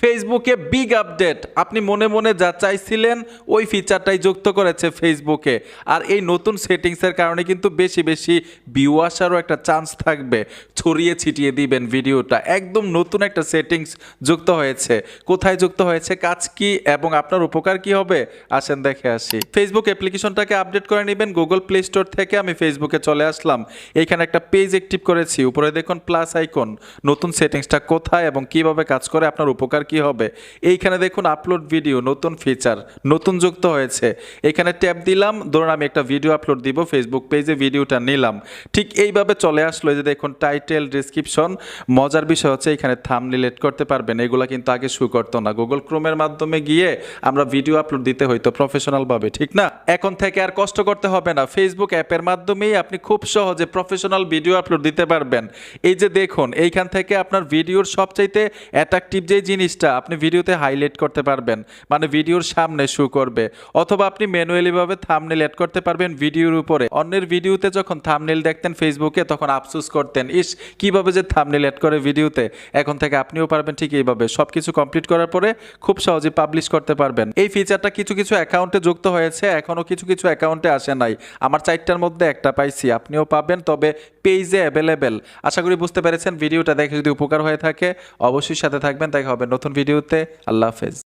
ফেসবুকে big update আপনি মনে মনে যা চাইছিলেন, ওই ফিচারটাই যুক্ত করেছে ফেসবুকে আর এই নতুন সেটিংসের কারণে কিন্তু বেশি বেশি ভিউ আসারও একটা চান্স থাকবে। ছড়িয়ে ছিটিয়ে দিবেন ভিডিওটা। একদম নতুন একটা সেটিংস যুক্ত হয়েছে। কোথায় যুক্ত হয়েছে, কাজ কি, এবং আপনার উপকার কি হবে? আসেন দেখে আসি। ফেসবুক অ্যাপ্লিকেশনটাকে আপডেট করে নেবেন। গুগল প্লে স্টোর থেকে আমি ফেসবুকে চলে আসলাম। এইখানে একটা পেজ অ্যাক্টিভ করেছি। উপরে দেখুন প্লাস আইকন নতুন সেটিংসটা কোথায় এবং কীভাবে কাজ করে, আপনার উপকার কি হবে? এইখানে দেখুন আপলোড ভিডিও নতুন ফিচার নতুন যুক্ত হয়েছে। এখানে ট্যাপ দিলাম। ধরুন আমি একটা ভিডিও আপলোড দিব। ফেসবুক পেজে ভিডিওটা নিলাম। ঠিক এইভাবে চলে আসলো। যে দেখুন টাইটেল ডিসক্রিপশন মজার বিষয় হচ্ছে এখানে থামনিল এড করতে পারবেন। এগুলো কিন্তু আগে শু করতো না। গুগল ক্রোমের মাধ্যমে গিয়ে আমরা ভিডিও আপলোড দিতে হইতো প্রফেশনাল ভাবে, ঠিক না? এখন থেকে আর কষ্ট করতে হবে না। ফেসবুক অ্যাপের মাধ্যমেই আপনি খুব সহজে প্রফেশনাল ভিডিও আপলোড দিতে পারবেন। এই যে দেখুন, এইখান থেকে আপনার ভিডিওর সবচাইতে অ্যাট্রাকটিভ যে জিনিসটা, আপনি ভিডিওতে হাইলাইট করতে পারবেন। মানে ভিডিওর সামনে শু করবে। অথবা আপনি ম্যানুয়ালি ভাবে থামনেল অ্যাড করতে পারবেন ভিডিওর উপরে। অন্যের ভিডিওতে যখন থামনেল দেখতেন ফেসবুকে তখন আফসোস করতেন, ইস কীভাবে যে থামনেল অ্যাড করে ভিডিওতে এখন থেকে আপনিও পারবেন ঠিক এইভাবে। সবকিছু কমপ্লিট করার পরে খুব সহজে পাবলিশ করতে পারবেন। এই ফিচারটা কিছু কিছু অ্যাকাউন্টে যুক্ত হয়েছে, এখনও কিছু কিছু অ্যাকাউন্টে আসে নাই। আমার চারটার মধ্যে একটা পাইছি, আপনিও পাবেন, তবে পেজে অ্যাভেলেবেল আশা করি বুঝতে পেরেছেন, ভিডিওটা দেখে যদি উপকার হয়ে থাকে, অবশ্যই সাথে থাকবেন। দেখা হবে নতুন ভিডিওতে আল্লাহ হাফেজ।